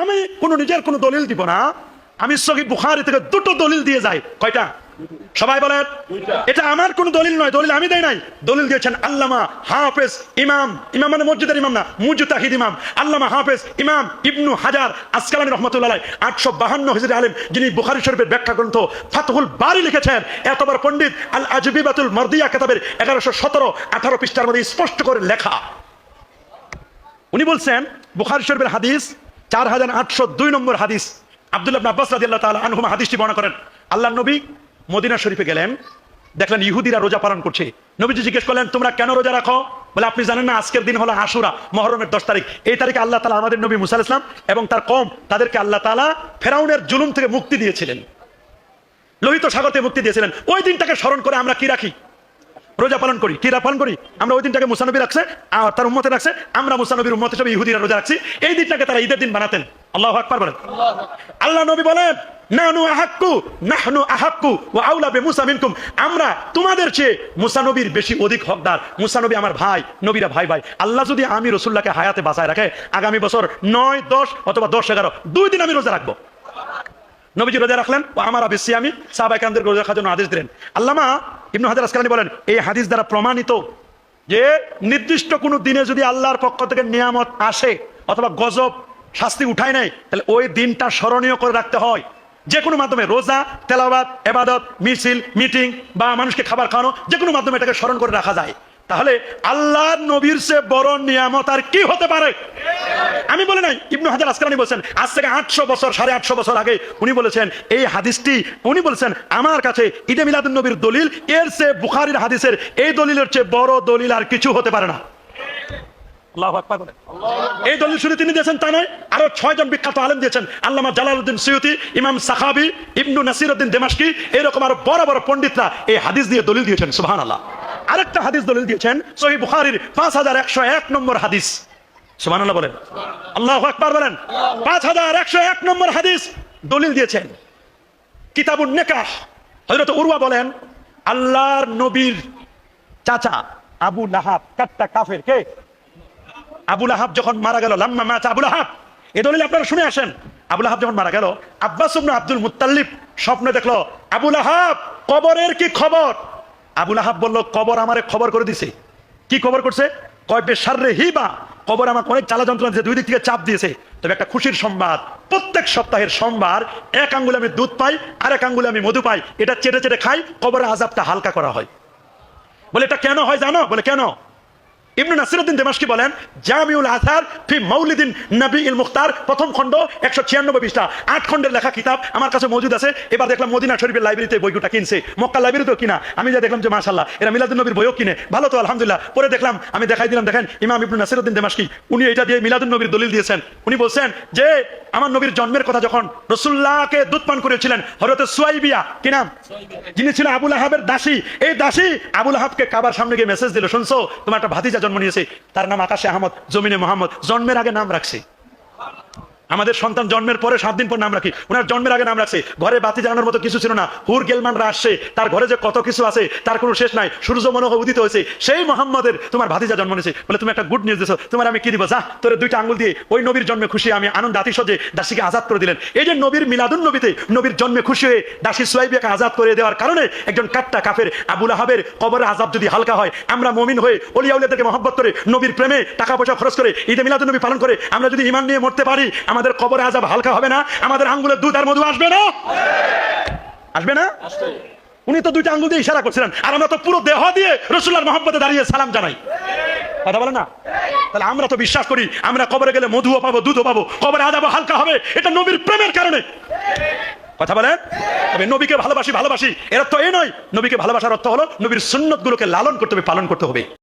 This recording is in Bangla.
আমি কোনো নিজের কোনো দলিল দিব না। আমি সহি বুখারি থেকে দুটো দলিল দিয়ে যাই। কয়টা? সবাই বলেন। এটা আমার কোনো দলিল নয় দলিল আমি দেই নাই। দলিল দিয়েছেন আল্লামা হাফেজ ইমাম। ইমাম মানে মসজিদের ইমাম না মুজতাহিদ ইমাম। আল্লামা হাফেজ ইমাম ইবনু হাজার আসকালানি রহমতুল্লাহ আটশো বাহান্ন হিজরি আলেম যিনি বুখারি শরীফের ব্যাখ্যা গ্রন্থ ফাতহুল বারি লিখেছেন। এতবার পণ্ডিত আল আজবিবাতুল মর্দিয়া কেতাবের এগারোশো সতেরো আঠারো পৃষ্ঠার মধ্যে স্পষ্ট করে লেখা। উনি বলছেন বুখারি শরীফের হাদিস চার হাজার আটশো দুই নম্বর হাদিস। আব্দুল্লাহ আব্বাস রাদিয়াল্লাহু তাআলা আনহুমা হাদিসটি বর্ণনা করেন। আল্লাহ নবী মদিনা শরীফে গেলেন, দেখলেন ইহুদিরা রোজা পালন করছে। নবীজি জিজ্ঞেস করলেন, তোমরা কেন রোজা রাখো? বলে, আপনি জানেন না, আজকের দিন হলো আশুরা, মহরমের দশ তারিখ। এই তারিখে আল্লাহ তালা আমাদের নবী মুসা ইসলাম এবং তার কম তাদেরকে আল্লাহ তালা ফেরাউনের জুলুম থেকে মুক্তি দিয়েছিলেন। লোহিত সাগর থেকে মুক্তি দিয়েছিলেন। ওই দিনটাকে স্মরণ করে আমরা কি রাখি? রোজা পালন করি। কি পালন করি? আমরা ওই দিনটাকে মুসানবী রাখছে, আর তার উম্মতে রাখছে, আমরা মুসানবীর উম্মত হিসেবে ইহুদিরা রোজা রাখছি। এই দিনটাকে তারা ঈদের দিন বানাতেন। আল্লাহ আকবার বলেন। আল্লাহ নবী বলেন আমরা তোমাদের চেয়ে বেশি অধিক হকদার। আমার ভাই, নবীরা ভাই ভাই। আল্লাহ যদি আমি রসুল্লাহকে হায়াতে রাখে, আগামী বছর নয়, দশ অথবা দশ, এগারো, দুই দিন আমি রোজা রাখব। নবীজি রোজা রাখলেন ও আমার আমি সাহবাইকানদের রোজা রাখার জন্য আদেশ দিলেন। আল্লামা ইবনু হাজার আসকালানি বলেন, এই হাদিস দ্বারা প্রমাণিত যে নির্দিষ্ট কোনো দিনে যদি আল্লাহর পক্ষ থেকে নিয়ামত আসে অথবা গজব, শাস্তি উঠায় নাই, তাহলে ওই দিনটা স্মরণীয় করে রাখতে হয়। যে কোনো মাধ্যমে রোজা তেলাবাদ এবাদত, মিছিল, মিটিং বা মানুষকে খাবার খাওয়ানো, যে কোনো মাধ্যমে এটাকে স্মরণ করে রাখা যায়। তাহলে আল্লাহ নবীর সে বড় নিয়ামত আর কি হতে পারে? আমি বলে নাই, ইবনু হাজার আসকালানি বলছেন, আজ থেকে আটশো বছর, সাড়ে আটশো বছর আগে উনি বলেছেন, এই হাদিসটি, উনি বলেছেন, আমার কাছে ঈদে মিলাদুন নবীর দলিল, এর সে বুখারির হাদিসের এই দলিলের চেয়ে বড় দলিল আর কিছু হতে পারে না। এই দলিল শুধু তিনি দিয়েছেন তা নয়, আরও ছয় জন বিখ্যাত আলেম দিয়েছেন, আল্লামা জালালউদ্দিন সৈয়দি, ইমাম সাখাবি, ইবনু নাসিরউদ্দিন দেমাশকি, এরকম আরও বড় বড় পণ্ডিতরা এই হাদিস দিয়ে দলিল দিয়েছেন, সুবহানাল্লাহ। আরেকটা হাদিস দলিল দিয়েছেন, সহি বুখারীর পাঁচ হাজার একশো এক নম্বর হাদিস। সুবহানাল্লাহ বলেন। আল্লাহ আকবার বলেন। পাঁচ হাজার একশো এক নম্বর হাদিস দলিল দিয়েছেন। কিতাবুন নেকাহ। হযরত উরওয়া বলেন, আল্লাহর নবীর চাচা আবু লাহাব কাট্টা কাফের, কে? আবু লাহাব যখন মারা গেল, লাম্মা মাচা আবুল আহাব এ দলিল আপনারা শুনে আসেন। আবুল আহাব যখন মারা গেল, আব্বাস আব্দুল মুত্তাল্লিব স্বপ্নে দেখল আবুল আহাব কবরের কি খবর? আবুল আহাব বলল, কবর আমারে খবর করে দিছে। কি খবর করছে? কয় বেসারে হিবা। কবর আমাকে অনেক চালা যন্ত্রণা দিয়েছে, দুই দিক থেকে চাপ দিয়েছে। তবে একটা খুশির সংবাদ, প্রত্যেক সপ্তাহের সোমবার এক আঙ্গুলে আমি দুধ পাই আর এক আঙ্গুলে আমি মধু পাই, এটা চেটে চেটে খাই, কবরের আজাবটা হালকা করা হয়। বলে, এটা কেন হয় জানো? বলে, কেন? ইবনু নাসিরউদ্দিন দেমাশকি বলেন জামিউল আসার ফি মাউলিদিন নবী ইল মুখতার প্রথম খণ্ড একশো ছিয়ানব্বই পৃষ্ঠা। আট খণ্ডের লেখা কিতাব আমার কাছে মজুদ আছে। এবার দেখলাম মদিনা শরীফের লাইব্রেরিতে বইগুটা কিনছে। মক্কা লাইব্রেরিতেও কিনা। আমি যা দেখলাম যে মাশাল্লাহ এরা মিলাদুন নবীর বইও কিনে। ভালো তো আলহামদুলিল্লাহ। পরে দেখলাম আমি দেখাই দিলাম দেখেন ইমাম ইবনু নাসিরউদ্দিন দেমাশকি উনি এটা দিয়ে মিলাদুন নবীর দলিল দিয়েছেন। উনি বলছেন যে আমার নবীর জন্মের কথা যখন রসুল্লাহকে দুধ পান করেছিলেন হরত সুয়াইবিয়া কি নাম? যিনি ছিল আবুল আহাবের দাসী এই দাসী আবুল আহাবকে কাবার সামনে গিয়ে মেসেজ দিল শুনছো তোমার একটা ভাতিজা জন্ম নিয়েছে তার নাম আকাশে আহমদ জমিনে মোহাম্মদ জন্মের আগে নাম রাখছে। আমাদের সন্তান জন্মের পরে সাত দিন পর নাম রাখি। ওনার জন্মের আগে নাম রাখছে। ঘরে বাতি জানানোর মতো কিছু ছিল না। হুর গেলমানরা আসছে তার ঘরে যে কত কিছু আছে, তার কোনো শেষ নাই। সূর্য মনে হয় উদিত হয়েছে। সেই মোহাম্মদের তোমার ভাতিজা জন্ম নিয়েছে। বলে, তুমি একটা গুড নিউজ দিছো। তোমার আমি কি দিব? যা, তোর দুইটা আঙ্গুল দিয়ে ওই নবীর জন্মে খুশি আমি আনন্দ আতিশয্যে দাসীকে আজাদ করে দিলেন। এই যে নবীর মিলাদুন নবীতে নবীর জন্মে খুশি হয়ে দাসী সোয়াইবিয়াকে আজাদ করে দেওয়ার কারণে একজন কাট্টা কাফের আবুল আহাবের কবরের আজাব যদি হালকা হয়, আমরা মমিন হয়ে অলিয়াউলিয়াদেরকে মহব্বত করে নবীর প্রেমে টাকা পয়সা খরচ করে ঈদে মিলাদুন নবী পালন করে আমরা যদি ইমান নিয়ে মরতে পারি আমাদের কবরে আজাব হালকা হবে না, আমাদের আঙ্গুলের দুধ আর মধু আসবে না? আসবে না? উনি তো দুইটা আঙ্গুল দিয়ে ইশারা করছিলেন, আর আমরা তো পুরো দেহ দিয়ে রসুল্লার মোহাম্মদে দাঁড়িয়ে সালাম জানাই। কথা বলে না? তাহলে আমরা তো বিশ্বাস করি, আমরা কবরে গেলে মধুও পাবো, দুধও পাবো, কবরে আজাবও হালকা হবে, এটা নবীর প্রেমের কারণে। কথা বলেন? তবে নবীকে ভালোবাসি ভালোবাসি, এর অর্থ এই নয়, নবীকে ভালোবাসার অর্থ হলো নবীর সুন্নত গুলোকে লালন করতে হবে, পালন করতে হবে।